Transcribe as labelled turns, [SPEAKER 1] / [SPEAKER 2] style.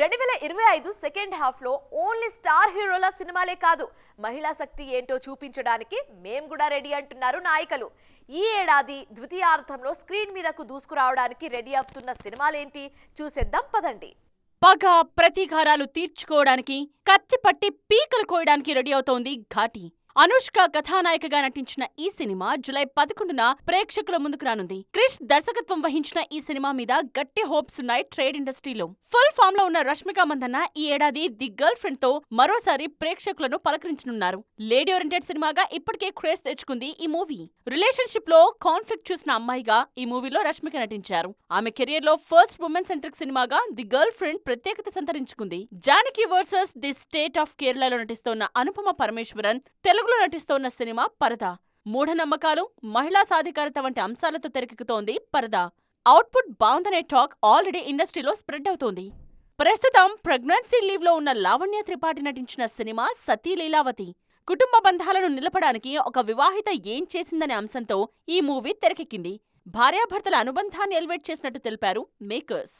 [SPEAKER 1] రెండు వేల ఇరవై ఐదు సెకండ్ హాఫ్లో ఓన్లీ స్టార్ హీరోల సినిమాలే కాదు. మహిళా శక్తి ఏంటో చూపించడానికి మేం కూడా రెడీ అంటున్నారు నాయికలు. ఈ ఏడాది ద్వితీయార్థంలో స్క్రీన్ మీదకు దూసుకురావడానికి రెడీ అవుతున్న సినిమాలేంటి? చూసేద్దాం పదండి.
[SPEAKER 2] పగ ప్రతీకారాలు తీర్చుకోవడానికి కత్తి పట్టి పీకలు కోయడానికి రెడీ అవుతోంది ఘాటి. అనుష్క కథానాయికగా నటించిన ఈ సినిమా జులై పదకొండున ప్రేక్షకుల ముందుకు రానుంది. క్రిష్ దర్శకత్వం వహించిన ఈ సినిమా మీద గట్టి హోప్స్ ఉన్నాయి ట్రేడ్ ఇండస్ట్రీలో. ఫుల్ ఫామ్లో ఉన్న రష్మిక మందన్న ఈ ఏడాది ది గర్ల్ ఫ్రెండ్తో మరోసారి ప్రేక్షకులను పలకరించనున్నారు. లేడీ ఓరియంటెడ్ సినిమాగా ఇప్పటికే క్రేజ్ తెచ్చుకుంది ఈ మూవీ. రిలేషన్షిప్లో కాన్ఫ్లిక్ట్ చూసిన అమ్మాయిగా ఈ మూవీలో రష్మిక నటించారు. ఆమె కెరియర్లో ఫస్ట్ ఉమెన్ సెంట్రిక్ సినిమాగా ది గర్ల్ ఫ్రెండ్ ప్రత్యేకత సంతరించుకుంది. Janaki versus the state of కేరళలో నటిస్తోన్న అనుపమ పరమేశ్వరన్ తెలుగులో నటిస్తోన్న సినిమా పరద. మూఢనమ్మకాలు మహిళా సాధికారత వంటి అంశాలతో తెరకెక్కుతోంది పరద. అవుట్పుట్ బాగుందనే టాక్ ఆల్రెడీ ఇండస్ట్రీలో స్ప్రెడ్ అవుతోంది. ప్రస్తుతం ప్రెగ్నెన్సీ లీవ్లో ఉన్న లావణ్య త్రిపాఠి నటించిన సినిమా సతీ లీలావతి. కుటుంబ బంధాలను నిలపడానికి ఒక వివాహిత ఏం చేసిందనే అంశంతో ఈ మూవీ తెరకెక్కింది. భార్యాభర్తల అనుబంధాన్ని ఎలివేట్ చేసినట్టు తెలిపారు మేకర్స్.